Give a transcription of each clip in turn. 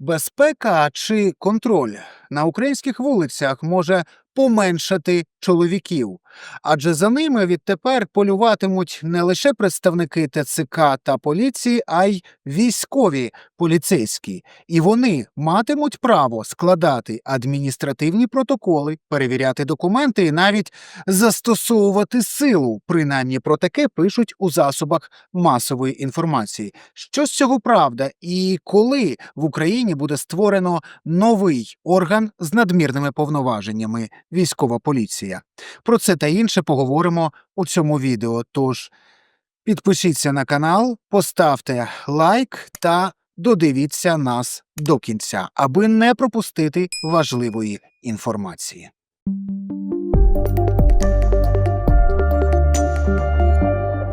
Безпека чи контроль на українських вулицях може поменшати чоловіків, адже за ними відтепер полюватимуть не лише представники ТЦК та поліції, а й військові поліцейські, і вони матимуть право складати адміністративні протоколи, перевіряти документи і навіть застосовувати силу. Принаймні про таке пишуть у засобах масової інформації. Що з цього правда, і коли в Україні буде створено новий орган з надмірними повноваженнями військова поліція? Про це та інше поговоримо у цьому відео. Тож підпишіться на канал, поставте лайк та додивіться нас до кінця, аби не пропустити важливої інформації.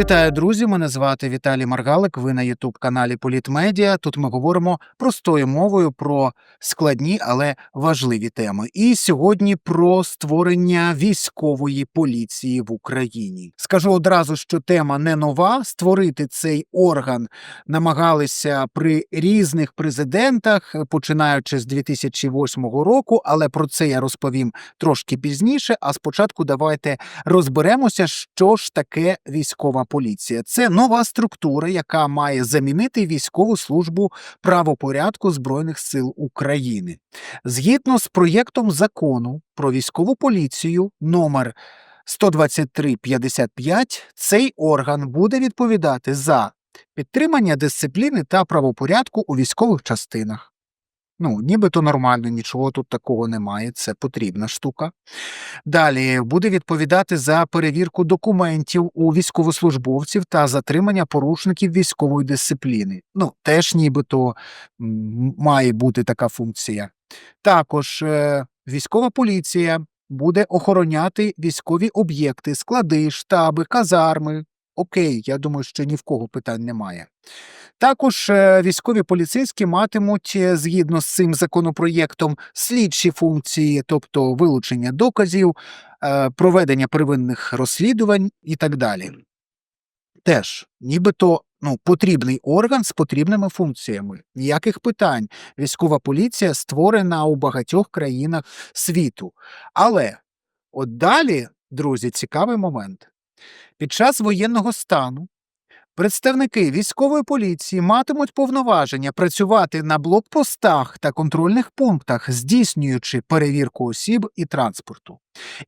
Вітаю, друзі! Мене звати Віталій Маргалик. Ви на Ютуб каналі Політмедіа. Тут ми говоримо простою мовою про складні, але важливі теми. І сьогодні про створення військової поліції в Україні. Скажу одразу, що тема не нова. Створити цей орган намагалися при різних президентах, починаючи з 2008 року. Але про це я розповім трошки пізніше. А спочатку давайте розберемося, що ж таке військова поліція. Це нова структура, яка має замінити військову службу правопорядку Збройних сил України. Згідно з проєктом закону про військову поліцію номер 12355, цей орган буде відповідати за підтримання дисципліни та правопорядку у військових частинах. Ну, нібито нормально, нічого тут такого немає, це потрібна штука. Далі буде відповідати за перевірку документів у військовослужбовців та затримання порушників військової дисципліни. Ну, теж нібито має бути така функція. Також е, військова поліція буде охороняти військові об'єкти, склади, штаби, казарми. Окей, я думаю, що ні в кого питань немає. Також е, військові поліцейські матимуть е, згідно з цим законопроєктом слідчі функції, тобто вилучення доказів, е, проведення первинних розслідувань і так далі. Теж, нібито ну, потрібний орган з потрібними функціями. Ніяких питань. Військова поліція створена у багатьох країнах світу. Але от далі, друзі, цікавий момент. Під час воєнного стану представники військової поліції матимуть повноваження працювати на блокпостах та контрольних пунктах, здійснюючи перевірку осіб і транспорту.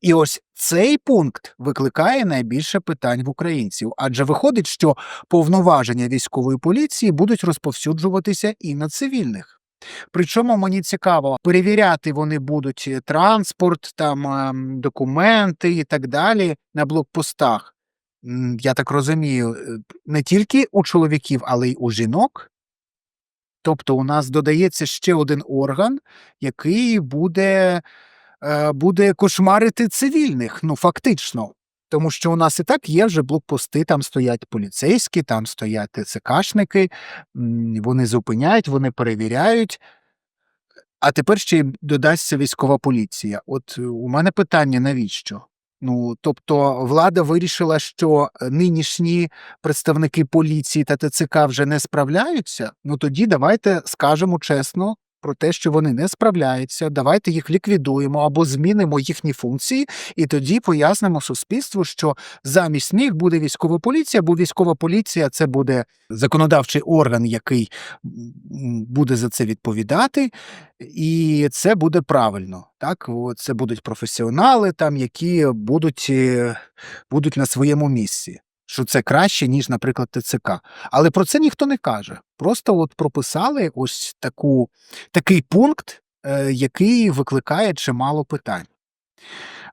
І ось цей пункт викликає найбільше питань в українців, адже виходить, що повноваження військової поліції будуть розповсюджуватися і на цивільних. Причому мені цікаво, перевіряти вони будуть е, транспорт, там документи і так далі на блокпостах. Я так розумію, е, не тільки у чоловіків, але й у жінок. Тобто у нас додається ще один орган, який буде, е, буде кошмарити цивільних, ну фактично. Тому що у нас і так є вже блокпости, там стоять поліцейські, там стоять ТЦКшники, вони зупиняють, вони перевіряють. А тепер ще й додасться військова поліція. От е, у мене питання: навіщо? Ну, тобто, влада вирішила, що нинішні представники поліції та ТЦК вже не справляються. Ну тоді давайте скажемо чесно про те, що вони не справляються. Давайте їх ліквідуємо або змінимо їхні функції, і тоді пояснимо суспільству, що замість них буде військова поліція, бо військова поліція це буде законодавчий орган, який буде за це відповідати, і це буде правильно. Так, це будуть професіонали, там, які будуть, е, будуть на своєму місці. Що це краще, ніж, наприклад, ТЦК. Але про це ніхто не каже. Просто от прописали ось таку, такий пункт, е, який викликає чимало питань.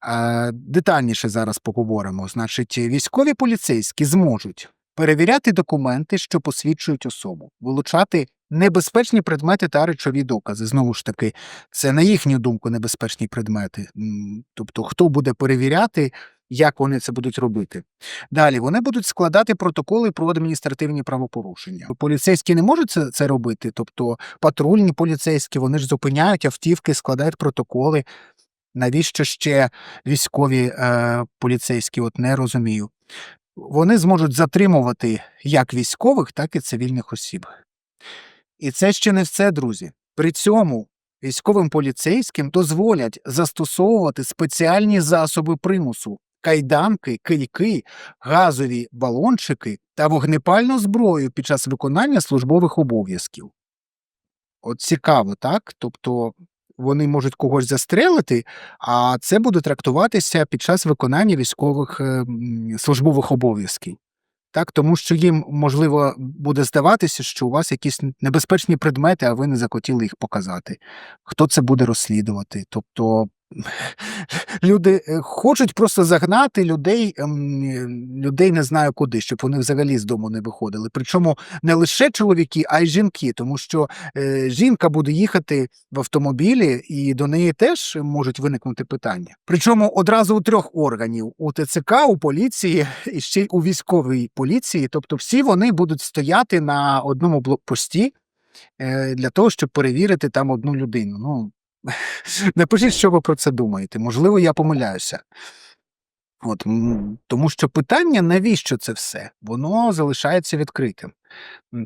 Е, детальніше зараз поговоримо. Значить, військові поліцейські зможуть перевіряти документи, що посвідчують особу, вилучати небезпечні предмети та речові докази. Знову ж таки, це на їхню думку небезпечні предмети. Тобто, хто буде перевіряти, як вони це будуть робити. Далі вони будуть складати протоколи про адміністративні правопорушення. Поліцейські не можуть це, це робити, тобто патрульні поліцейські вони ж зупиняють автівки, складають протоколи. Навіщо ще військові е, поліцейські? От не розумію. Вони зможуть затримувати як військових, так і цивільних осіб. І це ще не все, друзі. При цьому військовим поліцейським дозволять застосовувати спеціальні засоби примусу, кайданки, кийки, газові балончики та вогнепальну зброю під час виконання службових обов'язків. От цікаво, так? Тобто вони можуть когось застрелити, а це буде трактуватися під час виконання військових е, службових обов'язків. Так, тому що їм можливо буде здаватися, що у вас якісь небезпечні предмети, а ви не захотіли їх показати. Хто це буде розслідувати? Тобто люди е, хочуть просто загнати людей, ем, людей не знаю куди, щоб вони взагалі з дому не виходили. Причому не лише чоловіки, а й жінки, тому що е, жінка буде їхати в автомобілі, і до неї теж можуть виникнути питання. Причому одразу у трьох органів: у ТЦК, у поліції і ще й у військовій поліції. Тобто, всі вони будуть стояти на одному блокпості е, для того, щоб перевірити там одну людину. Ну напишіть, що ви про це думаєте. Можливо, я помиляюся. От, тому що питання, навіщо це все, воно залишається відкритим.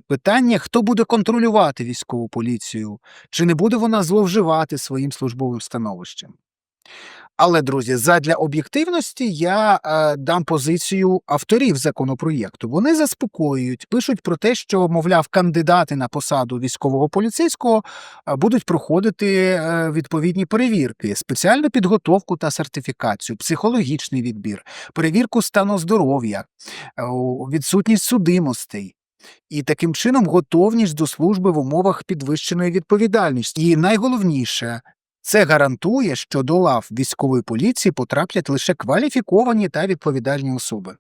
Питання, хто буде контролювати військову поліцію, чи не буде вона зловживати своїм службовим становищем. Але, друзі, задля об'єктивності я е, дам позицію авторів законопроєкту. Вони заспокоюють, пишуть про те, що, мовляв, кандидати на посаду військового поліцейського е, будуть проходити е, відповідні перевірки, спеціальну підготовку та сертифікацію, психологічний відбір, перевірку стану здоров'я, е, відсутність судимостей. І таким чином готовність до служби в умовах підвищеної відповідальності. І найголовніше, це гарантує, що до лав військової поліції потраплять лише кваліфіковані та відповідальні особи.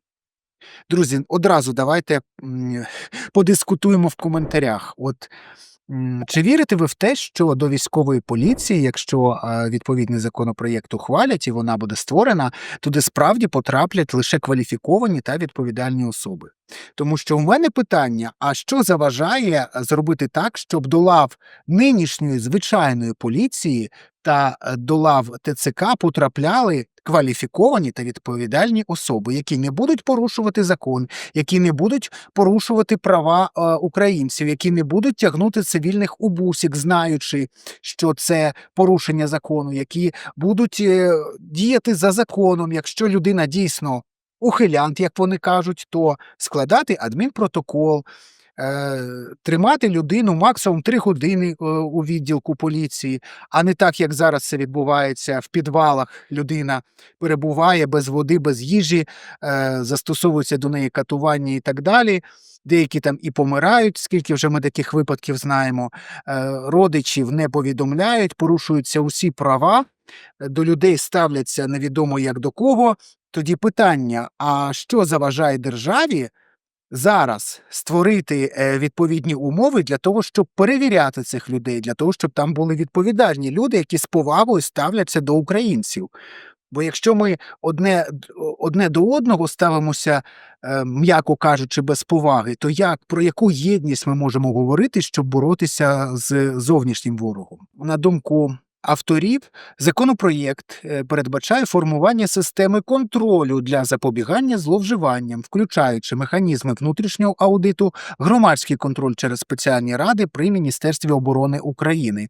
Друзі, одразу давайте подискутуємо в коментарях. От чи вірите ви в те, що до військової поліції, якщо відповідний законопроєкт ухвалять і вона буде створена, туди справді потраплять лише кваліфіковані та відповідальні особи? Тому що у мене питання: а що заважає зробити так, щоб до лав нинішньої звичайної поліції та е, до лав ТЦК потрапляли кваліфіковані та відповідальні особи, які не будуть порушувати закон, які не будуть порушувати права е, українців, які не будуть тягнути цивільних у бусік, знаючи, що це порушення закону, які будуть е, діяти за законом, якщо людина дійсно ухилянт, як вони кажуть, то складати адмінпротокол. Е, Тримати людину максимум 3 години е, у відділку поліції, а не так, як зараз це відбувається в підвалах. Людина перебуває без води, без їжі, е, застосовується до неї катування і так далі. Деякі там і помирають, скільки вже ми таких випадків знаємо. Родичів не повідомляють, порушуються усі права, до людей ставляться невідомо як до кого. Тоді питання: а що заважає державі зараз створити е, відповідні умови для того, щоб перевіряти цих людей, для того, щоб там були відповідальні люди, які з повагою ставляться до українців? Бо якщо ми одне, одне до одного ставимося, е, м'яко кажучи, без поваги, то як про яку єдність ми можемо говорити, щоб боротися з зовнішнім ворогом? На думку авторів, законопроєкт е, передбачає формування системи контролю для запобігання зловживанням, включаючи механізми внутрішнього аудиту, громадський контроль через спеціальні ради при Міністерстві оборони України.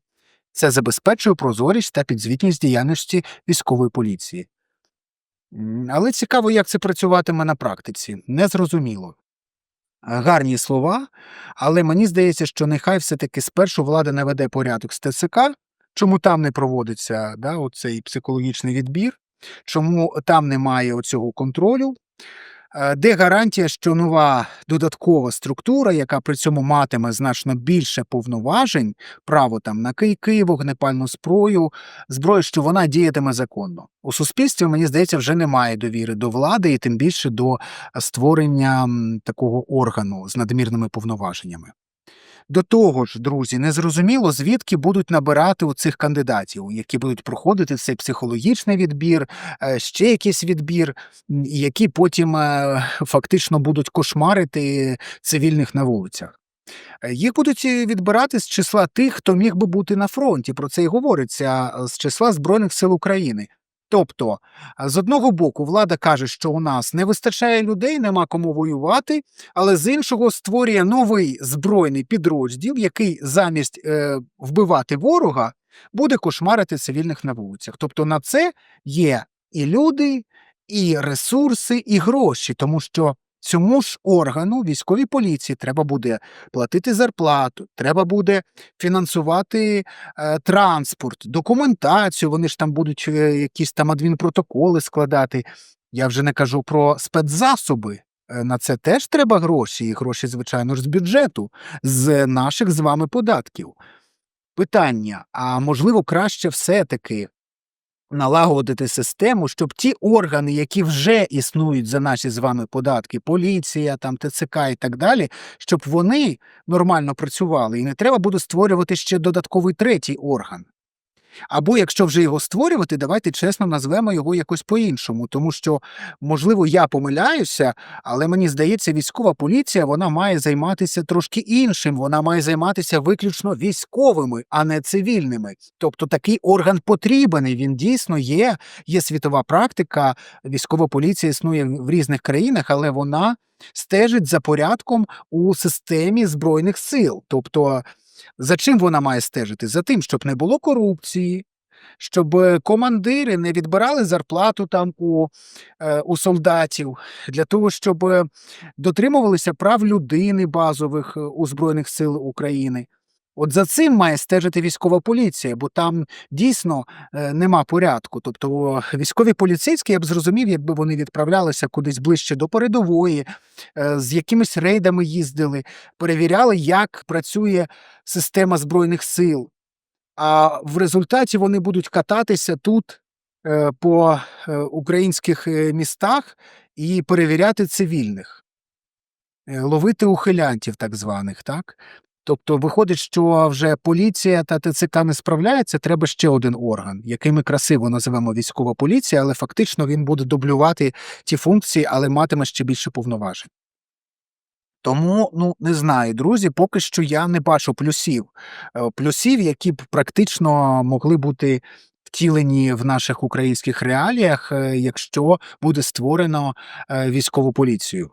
Це забезпечує прозорість та підзвітність діяльності військової поліції. Але цікаво, як це працюватиме на практиці. Незрозуміло. Гарні слова, але мені здається, що нехай все-таки спершу влада наведе порядок з ТЦК, чому там не проводиться да, оцей психологічний відбір, чому там немає оцього контролю. Е, Де гарантія, що нова додаткова структура, яка при цьому матиме значно більше повноважень, право там на кийки, вогнепальну зброю, зброю, що вона діятиме законно. У суспільстві, мені здається, вже немає довіри до влади і тим більше до створення такого органу з надмірними повноваженнями. До того ж, друзі, незрозуміло, звідки будуть набирати у цих кандидатів, які будуть проходити цей психологічний відбір, е, ще якийсь відбір, які потім е, фактично будуть кошмарити цивільних на вулицях. Е, Їх будуть відбирати з числа тих, хто міг би бути на фронті. Про це і говориться з числа Збройних сил України. Тобто, з одного боку, влада каже, що у нас не вистачає людей, нема кому воювати, але з іншого створює новий збройний підрозділ, який замість е, вбивати ворога буде кошмарити цивільних на вулицях. Тобто на це є і люди, і ресурси, і гроші, тому що цьому ж органу військовій поліції треба буде платити зарплату, треба буде фінансувати е, транспорт, документацію. Вони ж там будуть е, якісь там адмінпротоколи складати. Я вже не кажу про спецзасоби. Е, На це теж треба гроші, і гроші, звичайно ж, з бюджету, з наших з вами податків. Питання: а можливо, краще все-таки налагодити систему, щоб ті органи, які вже існують за наші з вами податки, поліція, там ТЦК і так далі, щоб вони нормально працювали, і не треба буде створювати ще додатковий третій орган. Або якщо вже його створювати, давайте чесно назвемо його якось по-іншому, тому що, можливо, я помиляюся, але мені здається, військова поліція вона має займатися трошки іншим. Вона має займатися виключно військовими, а не цивільними. Тобто такий орган потрібен. Він дійсно є. Є світова практика. Військова поліція існує в різних країнах, але вона стежить за порядком у системі збройних сил. Тобто за чим вона має стежити? За тим, щоб не було корупції, щоб е, командири не відбирали зарплату там у, е, у солдатів, для того, щоб е, дотримувалися прав людини базових у Збройних сил України. От за цим має стежити військова поліція, бо там дійсно е, нема порядку. Тобто військові поліцейські я б зрозумів, якби вони відправлялися кудись ближче до передової, е, з якимись рейдами їздили, перевіряли, як працює система збройних сил. А в результаті вони будуть кататися тут е, по українських містах і перевіряти цивільних, ловити ухилянтів, так званих, так? Тобто виходить, що вже поліція та ТЦК не справляється, треба ще один орган, який ми красиво називемо військова поліція, але фактично він буде дублювати ті функції, але матиме ще більше повноважень. Тому, ну не знаю, друзі, поки що я не бачу плюсів. Е, Плюсів, які б практично могли бути втілені в наших українських реаліях, е, якщо буде створено е, військову поліцію.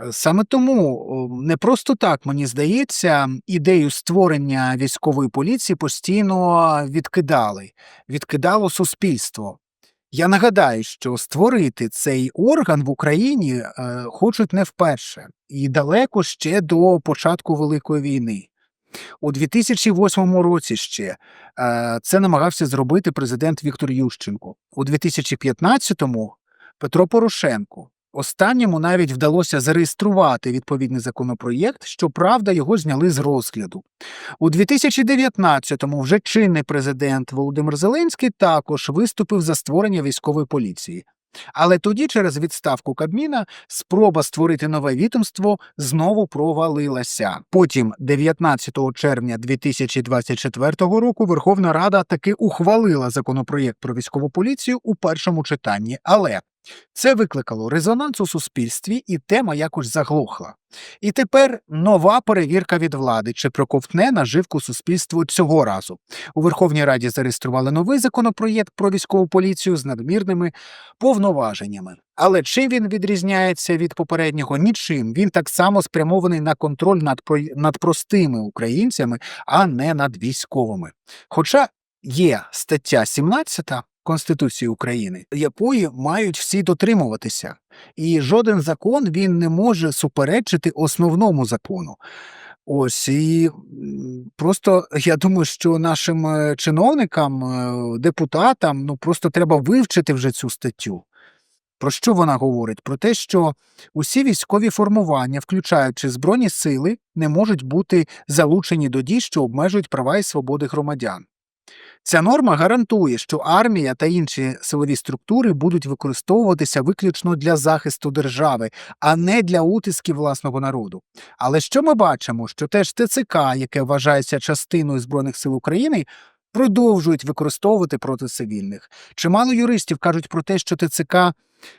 Е, Саме тому не просто так, мені здається, ідею створення військової поліції постійно відкидали, відкидало суспільство. Я нагадаю, що створити цей орган в Україні е, хочуть не вперше, і далеко ще до початку Великої війни. У 2008 році ще е, це намагався зробити президент Віктор Ющенко. У 2015-му Петро Порошенко. Останньому навіть вдалося зареєструвати відповідний законопроєкт, щоправда, його зняли з розгляду. У 2019-му вже чинний президент Володимир Зеленський також виступив за створення військової поліції. Але тоді, через відставку Кабміна, спроба створити нове відомство знову провалилася. Потім, 19 червня 2024 року, Верховна Рада таки ухвалила законопроєкт про військову поліцію у першому читанні, але це викликало резонанс у суспільстві, і тема якось заглохла. І тепер нова перевірка від влади, чи проковтне наживку суспільству цього разу. У Верховній Раді зареєстрували новий законопроєкт про військову поліцію з надмірними повноваженнями. Але чим він відрізняється від попереднього? Нічим. Він так само спрямований на контроль над, над простими українцями, а не над військовими. Хоча є стаття 17 Конституції України, якої мають всі дотримуватися, і жоден закон він не може суперечити основному закону. Ось і просто я думаю, що нашим е, чиновникам, е, депутатам, ну просто треба вивчити вже цю статтю. Про що вона говорить? Про те, що усі військові формування, включаючи збройні сили, не можуть бути залучені до дій, що обмежують права і свободи громадян. Ця норма гарантує, що армія та інші силові структури будуть використовуватися виключно для захисту держави, а не для утисків власного народу. Але що ми бачимо? Що теж ТЦК, яке вважається частиною Збройних сил України, продовжують використовувати проти цивільних. Чимало юристів кажуть про те, що ТЦК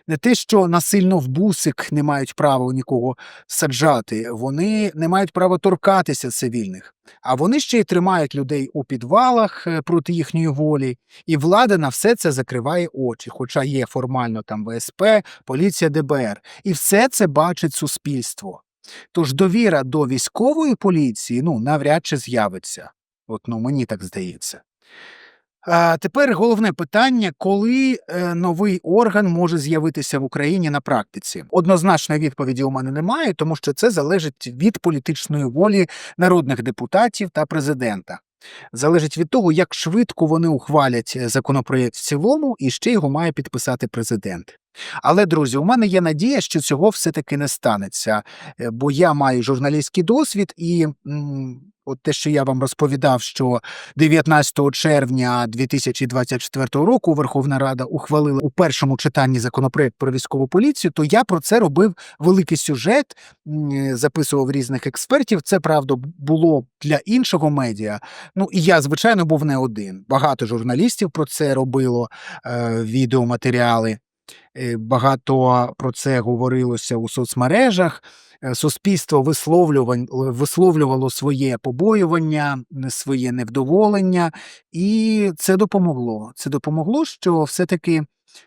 не те, що насильно в бусик не мають права нікого саджати, вони не мають права торкатися цивільних, а вони ще й тримають людей у підвалах е, проти їхньої волі, і влада на все це закриває очі, хоча є формально там ВСП, поліція ДБР, і все це бачить суспільство. Тож довіра до військової поліції ну навряд чи з'явиться. От ну мені так здається. Тепер головне питання: коли е, новий орган може з'явитися в Україні на практиці? Однозначної відповіді у мене немає, тому що це залежить від політичної волі народних депутатів та президента. Залежить від того, як швидко вони ухвалять е, законопроєкт в цілому, і ще його має підписати президент. Але, друзі, у мене є надія, що цього все-таки не станеться, е, бо я маю журналістський досвід, і от те, що я вам розповідав, що 19 червня 2024 року Верховна Рада ухвалила у першому читанні законопроект про військову поліцію, то я про це робив великий сюжет, е, записував різних експертів. Це правда було для іншого медіа. Ну і я, звичайно, був не один. Багато журналістів про це робило е, відеоматеріали. Е, Багато про це говорилося у соцмережах. Е, Суспільство висловлювало своє побоювання, своє невдоволення, і це допомогло. Це допомогло, що все-таки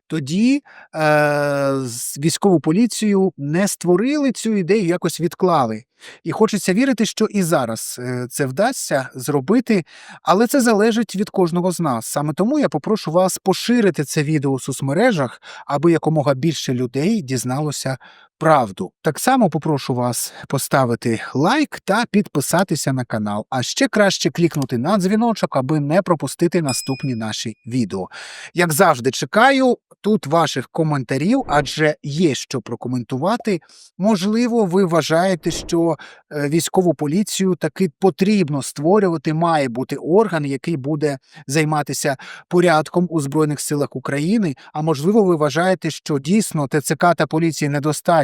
тоді е, військову поліцію не створили цю ідею, якось відклали. І хочеться вірити, що і зараз е, це вдасться зробити, але це залежить від кожного з нас. Саме тому я попрошу вас поширити це відео у соцмережах, аби якомога більше людей дізналося правду. Так само попрошу вас поставити лайк та підписатися на канал, а ще краще клікнути на дзвіночок, аби не пропустити наступні наші відео. Як завжди, чекаю тут ваших коментарів, адже є що прокоментувати. Можливо, ви вважаєте, що е, військову поліцію таки потрібно створювати, має бути орган, який буде займатися порядком у Збройних силах України. А можливо, ви вважаєте, що дійсно ТЦК та поліції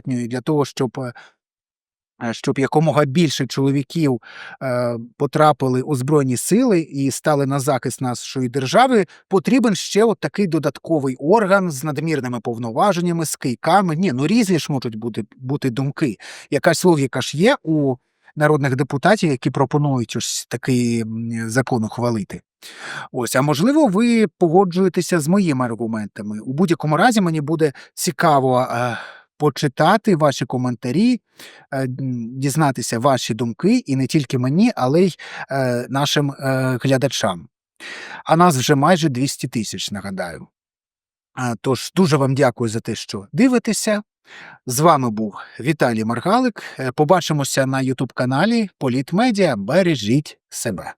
недостатньої для того, щоб. е, е, Щоб якомога більше чоловіків е, потрапили у збройні сили і стали на захист нашої держави, потрібен ще от такий додатковий орган з надмірними повноваженнями, з кийками. Ні, ну різні ж можуть бути, бути думки. Якась логіка ж є у народних депутатів, які пропонують ось такий закон ухвалити. Ось, а можливо, ви погоджуєтеся з моїми аргументами. У будь-якому разі мені буде цікаво почитати ваші коментарі, е, дізнатися ваші думки, і не тільки мені, але й е, нашим е, глядачам. А нас вже майже 200 тисяч, нагадаю. Тож дуже вам дякую за те, що дивитеся. З вами був Віталій Маргалик. Побачимося на Ютуб каналі Політмедіа. Бережіть себе.